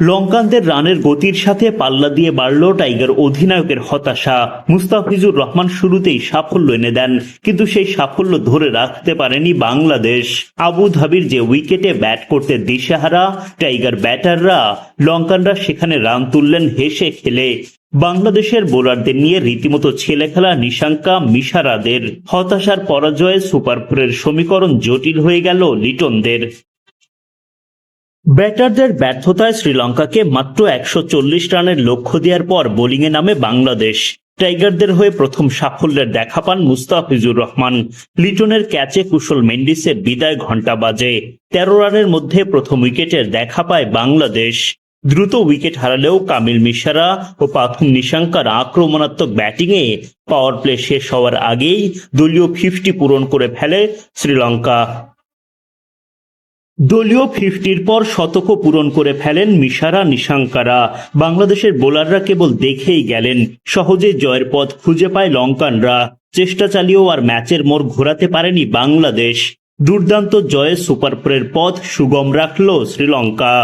লঙ্কানদের রানের গতির সাথে পাল্লা দিয়ে বাড়ল টাইগার অধিনায়কের হতাশা। মুস্তাফিজুর রহমান শুরুতেই সাফল্য এনে দেন, কিন্তু সেই সাফল্য ধরে রাখতে পারেনি বাংলাদেশ। আবু ধাবির যে উইকেটে ব্যাট করতে দিশেহারা, টাইগার ব্যাটাররা লঙ্কানরা সেখানে রান তুললেন হেসে খেলে। বাংলাদেশের বোলারদের নিয়ে রীতিমতো ছেলে খেলা নিশাঙ্কা মিশারাদের। হতাশার পরাজয়ে সুপার ফোরের সমীকরণ জটিল হয়ে গেল লিটনদের। ব্যাটারদের ব্যর্থতায় শ্রীলঙ্কাকে মাত্র একশো চল্লিশ রানের লক্ষ্য দেওয়ার পর বোলিংয়ে নামে বাংলাদেশ। টাইগারদের হয়ে প্রথম সাফল্যের দেখা পান মুস্তাফিজুর রহমান। লিটনের ক্যাচে কুশল মেন্ডিসের বিদায় ঘণ্টা বাজে। তেরো রানের মধ্যে প্রথম উইকেটের দেখা পায় বাংলাদেশ। দ্রুত উইকেট হারালেও কামিল মিশারা ও পাথুম নিশাঙ্কার আক্রমণাত্মক ব্যাটিংয়ে পাওয়ার প্লে শেষ হওয়ার আগেই দলীয় ফিফটি পূরণ করে ফেলে শ্রীলঙ্কা। দলীয় ফিফটির পর শতকও পূরণ করে ফেলেন মিশারা নিশাঙ্কারা। বাংলাদেশের বোলাররা কেবল দেখেই গেলেন, সহজে জয়ের পথ খুঁজে পায় লঙ্কানরা। চেষ্টা চালিয়েও আর ম্যাচের মোড় ঘোরাতে পারেনি বাংলাদেশ। দুর্দান্ত জয়ে সুপার ফোরের পথ সুগম রাখল শ্রীলঙ্কা।